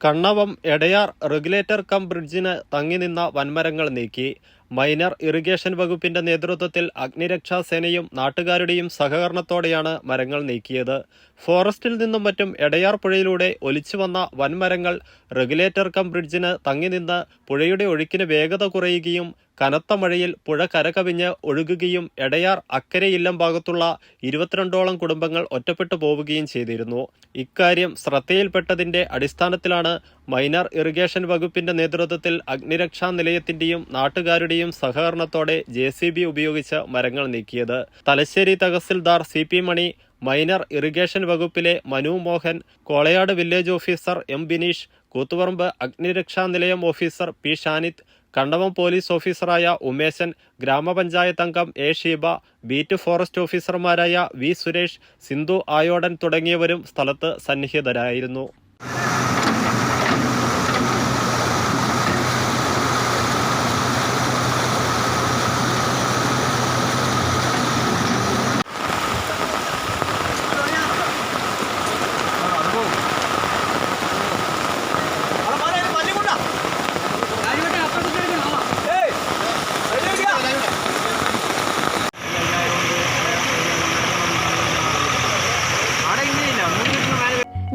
Kannavam Edayar regulator cum ബ്രിഡ്ജിന് തങ്ങി നിന്ന വൻമരങ്ങൾ നീക്കി. മൈനർ ഇറിഗേഷൻ വകുപ്പിന്റെ നേതൃത്വത്തിൽ അഗ്നിരക്ഷാ സേനയും നാട്ടുകാരുടെയും സഹകരണത്തോടെയാണ് മരങ്ങൾ നീക്കിയത്. ഫോറസ്റ്റിൽ നിന്നും മറ്റും എടയാർ പുഴയിലൂടെ ഒലിച്ചു വന്ന വൻമരങ്ങൾ റെഗുലേറ്റർ കം ബ്രിഡ്ജിന് തങ്ങി നിന്ന് പുഴയുടെ ഒഴുക്കിന് വേഗത കുറയുകയും കനത്ത മഴയിൽ പുഴ കരകവിഞ്ഞ് ഒഴുകുകയും എടയാർ അക്കരെ ഇല്ലം ഭാഗത്തുള്ള ഇരുപത്തിരണ്ടോളം കുടുംബങ്ങൾ ഒറ്റപ്പെട്ടു പോവുകയും ചെയ്തിരുന്നു. ഇക്കാര്യം ശ്രദ്ധയിൽപ്പെട്ടതിന്റെ അടിസ്ഥാനത്തിലാണ് മൈനർ ഇറിഗേഷൻ വകുപ്പിന്റെ നേതൃത്വത്തിൽ അഗ്നിരക്ഷാ നിലയത്തിന്റെയും നാട്ടുകാരുടെയും സഹകരണത്തോടെ ജെ ഉപയോഗിച്ച് മരങ്ങൾ നീക്കിയത്. തലശ്ശേരി തഹസിൽദാർ സി മണി മൈനർ ഇറിഗേഷൻ വകുപ്പിലെ Manu Mohan Kolayad village officer M Bineesh Koothuparamba അഗ്നിരക്ഷാ നിലയം officer P Shanith Kandavam police ഓഫീസറായ ഉമേശൻ ഗ്രാമപഞ്ചായത്ത് അംഗം എ ഷീബ ബീറ്റ് ഫോറസ്റ്റ് ഓഫീസർമാരായ വി സുരേഷ് സിന്ധു ആയോടൻ തുടങ്ങിയവരും സ്ഥലത്ത് സന്നിഹിതരായിരുന്നു.